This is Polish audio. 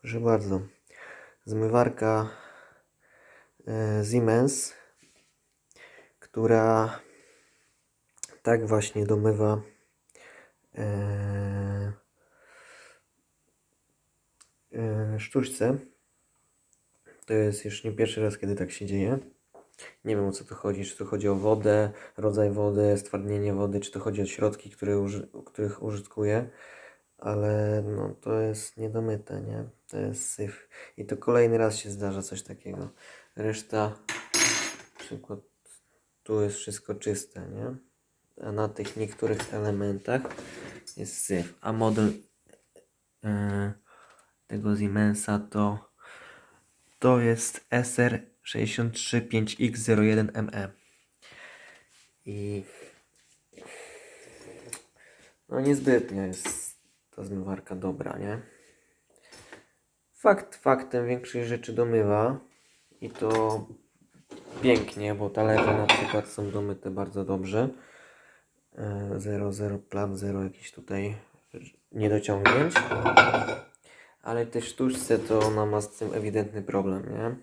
Proszę bardzo. Zmywarka e, Siemens, która tak właśnie domywa e, e, sztućce. To jest już nie pierwszy raz, kiedy tak się dzieje. Nie wiem o co tu chodzi, czy tu chodzi o wodę, rodzaj wody, stwardnienie wody, czy to chodzi o środki, uży, których użytkuję, ale no to jest niedomyte, nie? To jest syf. I to kolejny raz się zdarza coś takiego. Reszta, przykład tu jest wszystko czyste, nie? A na tych niektórych elementach jest syf. A model e, tego Siemensa to to jest SR635X01ME. I no niezbytnio jest ta zmywarka dobra, nie? Fakt faktem większość rzeczy domywa i to pięknie, bo talerze na przykład są domyte bardzo dobrze. 00 plam, 0 jakichś tutaj niedociągnięć. Ale tej sztuczce to ona ma z tym ewidentny problem, nie?